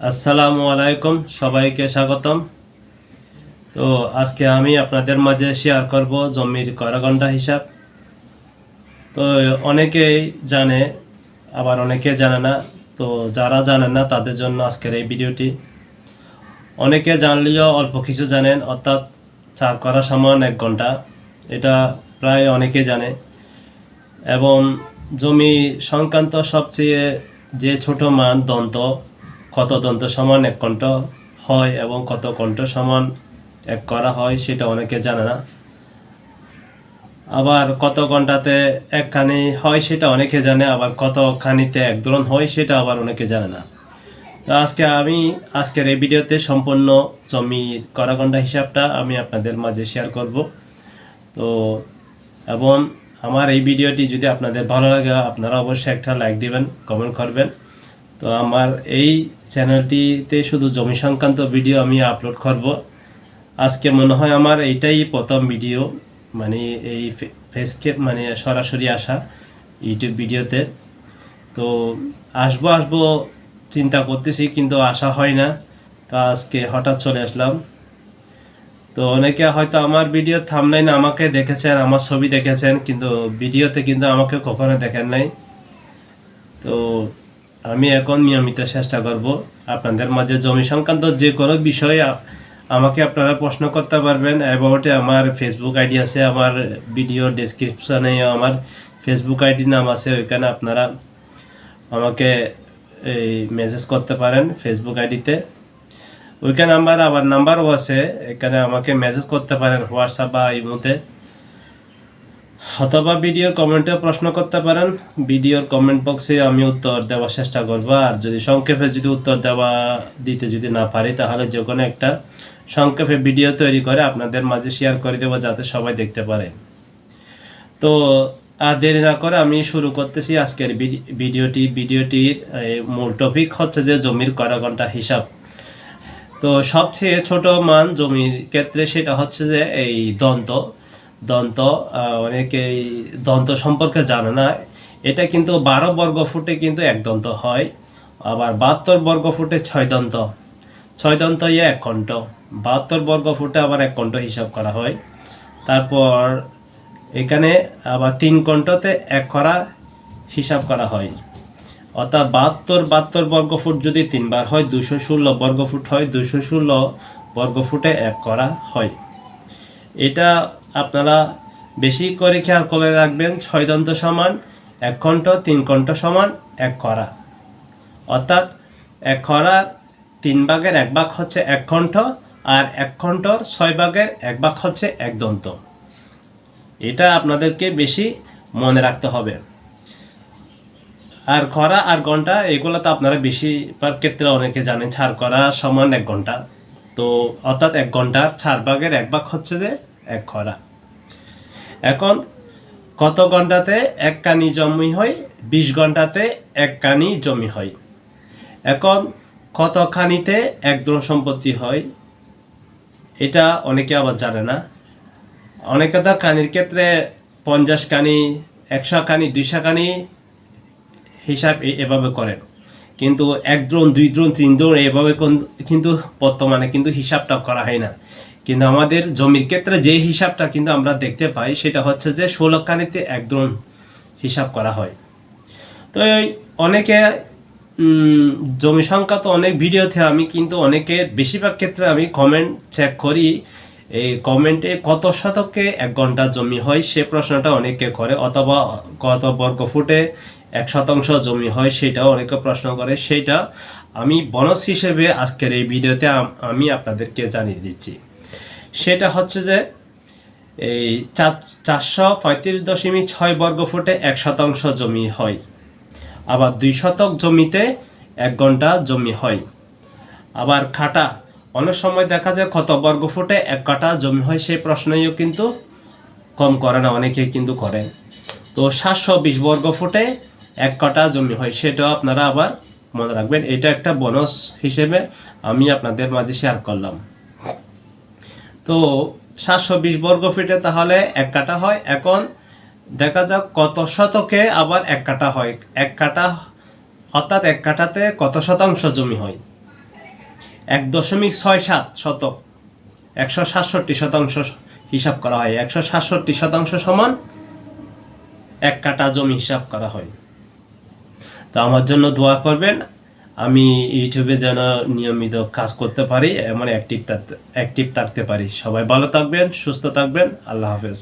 আসসালামু আলাইকুম, সবাইকে স্বাগতম। তো আজকে আমি আপনাদের মাঝে শেয়ার করব জমির করাঘণ্টা হিসাব। তো অনেকেই জানে, আবার অনেকে জানে না। তো যারা জানেন না, তাদের জন্য আজকের এই ভিডিওটি। অনেকে জানলেও অল্প কিছু জানেন, অর্থাৎ চার করা সমান এক ঘণ্টা। এটা প্রায় অনেকে জানে। এবং জমি সংক্রান্ত সবচেয়ে যে ছোট মান দন্ত কত দন্ত সমান এক কণ্ঠ হয় এবং কত কণ্ঠ সমান এক করা হয় সেটা অনেকে জানে না। আবার কত ঘন্টাতে একখানি হয় সেটা অনেকে জানে, আবার কত খানিতে এক ধরন হয় সেটা আবার অনেকে জানে না। তো আজকে আমি, আজকের এই ভিডিওতে সম্পূর্ণ জমির করা ঘণ্টা হিসাবটা আমি আপনাদের মাঝে শেয়ার করব। তো, এবং আমার এই ভিডিওটি যদি আপনাদের ভালো লাগে, আপনারা অবশ্যই একটা লাইক দিবেন কমেন্ট করবেন। তো আমার এই চ্যানেলটিতে শুধু জমি সংক্রান্ত ভিডিও আমি আপলোড করব। আজকে মনে হয় আমার এইটাই প্রথম ভিডিও মানে এই ফেসকে মানে সরাসরি আসা ইউটিউব ভিডিওতে। তো আসব আসব চিন্তা করতেছি কিন্তু আসা হয় না। তো আজকে হঠাৎ চলে আসলাম। তো অনেকে হয়তো আমার ভিডিও থামনাইন আমাকে দেখেছেন, আমার ছবি দেখেছেন, কিন্তু ভিডিওতে কিন্তু আমাকে কখনো দেখেন নাই। তো আমি এখন নিয়মিত চেষ্টা করব আপনাদের মাঝে জমি সংক্রান্ত যে কোনো বিষয়ে আমাকে আপনারা প্রশ্ন করতে পারবেন অ্যাবাউটে আমার ফেসবুক আইডি আছে, আমার ভিডিও ডেসক্রিপশনে আমার ফেসবুক আইডি নাম আছে, ওইখানে আপনারা আমাকে এই মেসেজ করতে পারেন ফেসবুক আইডিতে ওইখানে আমার আবার নাম্বারও আছে, এখানে আমাকে মেসেজ করতে পারেন হোয়াটসঅ্যাপ বা ইমোতে অথবা ভিডিওর কমেন্টে প্রশ্ন করতে পারেন। ভিডিওর কমেন্ট বক্সে আমি উত্তর দেওয়ার চেষ্টা করব। আর যদি সংক্ষেপে যদি উত্তর দেওয়া দিতে যদি না পারি, তাহলে যে কোনো একটা সংক্ষেপে ভিডিও তৈরি করে আপনাদের মাঝে শেয়ার করে দেবো, যাতে সবাই দেখতে পারে। তো, আর দেরি না করে আমি শুরু করতেছি আজকের ভিডি- ভিডিওটি ভিডিওটির মূল টপিক হচ্ছে যে জমির করা ঘণ্টা হিসাব। তো, সবচেয়ে ছোট মান জমির ক্ষেত্রে সেটা হচ্ছে যে এই দন্ত। দন্ত অনেকেই দন্ত সম্পর্কে জানে না। এটা কিন্তু বারো বর্গ ফুটে কিন্তু এক দন্ত হয়। আবার বাহাত্তর বর্গ ফুটে ছয় দন্ত। ছয় দন্ত ইয়ে এক কণ্ঠ। বাহাত্তর বর্গ ফুটে আবার এক কণ্ঠ হিসাব করা হয়। তারপর এখানে আবার তিন কণ্ঠতে এক করা হিসাব করা হয়। অর্থাৎ বাহাত্তর বাহাত্তর বর্গ ফুট যদি তিনবার হয় দুশো ষোলো বর্গ ফুট হয় দুশো ষোলো বর্গ ফুটে এক করা হয়। এটা আপনারা বেশি করে খেয়াল করে রাখবেন, ছয় দন্ত সমান, এক কণ্ঠ, তিন কণ্ঠ সমান, এক করা। অর্থাৎ এক খরার তিন ভাগের এক ভাগ হচ্ছে এক কণ্ঠ, আর এক কণ্ঠর ছয় ভাগের এক ভাগ হচ্ছে এক দন্ত। এটা আপনাদেরকে বেশি মনে রাখতে হবে। আর খরা আর ঘণ্টা এগুলো তো আপনারা বেশিরভাগ ক্ষেত্রে অনেকে জানেন, ছাড় করা সমান এক ঘণ্টা তো অর্থাৎ এক ঘণ্টার ছাড় ভাগের এক ভাগ হচ্ছে যে এক খরা এখন, কত ঘন্টাতে এক কানি জমি হয়? বিশ ঘন্টাতে এক কানি জমি হয়। এখন, কত খানিতে এক দ্রোণ সম্পত্তি হয়? এটা অনেকে আবার জানে না। অনেকে তো কানির ক্ষেত্রে পঞ্চাশ কানি, একশো কানি, দুইশো কানি হিসাব এভাবে করেন। কিন্তু এক দ্রোণ, দুই দ্রোণ, তিন দ্রোণ এভাবে কিন্তু বর্তমানে কিন্তু হিসাবটা করা হয় না। কিন্তু আমাদের জমির ক্ষেত্রে যে হিসাবটা কিন্তু আমরা দেখতে পাই, সেটা হচ্ছে যে ষোলো কানিতে এক দ্রোণ হিসাব করা হয়। তো অনেকে জমি সংখ্যা তো অনেক ভিডিওতে আমি কিন্তু অনেকে, বেশিরভাগ ক্ষেত্রে আমি কমেন্ট চেক করি এই কমেন্টে কত শতকে এক ঘণ্টা জমি হয় সে প্রশ্নটা অনেকে করে, অথবা কত বর্গ ফুটে এক শতাংশ জমি হয় সেটাও অনেকে প্রশ্ন করে। সেটা আমি বনস হিসেবে আজকের এই ভিডিওতে আমি আপনাদেরকে জানিয়ে দিচ্ছি। সেটা হচ্ছে যে, এই চার, চারশো পঁয়ত্রিশ দশমিক ছয় বর্গ ফুটে এক শতাংশ জমি হয়। আবার দুই শতক জমিতে এক ঘণ্টা জমি হয়। আবার খাটা অনেক সময় দেখা যায় কত বর্গ ফুটে এক কাটা জমি হয়, সেই প্রশ্নইও কিন্তু কম করে না অনেকে কিন্তু করে। তো সাতশো বিশ বর্গ ফুটে এক কাটা জমি হয়, সেটাও আপনারা আবার মনে রাখবেন, এটা একটা বোনাস হিসেবে আমি আপনাদের মাঝে শেয়ার করলাম। তো সাতশো বিশ বর্গ ফিটে তাহলে এক কাটা হয়, এখন দেখা যাক কত শতকে আবার এক কাটা হয়। এক কাটা, অর্থাৎ এক কাটাতে কত শতাংশ জমি হয়? এক দশমিক ছয় সাত শতক। একশো সাতষট্টি শতাংশ হিসাব করা হয়। একশো সাতষট্টি শতাংশ সমান এক কাটা জমি হিসাব করা হয়। তো আমার জন্য দোয়া করবেন, আমি ইউটিউবে যেন নিয়মিত কাজ করতে পারি, এমন অ্যাক্টিভ থাকতে অ্যাক্টিভ থাকতে পারি। সবাই ভালো থাকবেন, সুস্থ থাকবেন। আল্লাহ হাফেজ।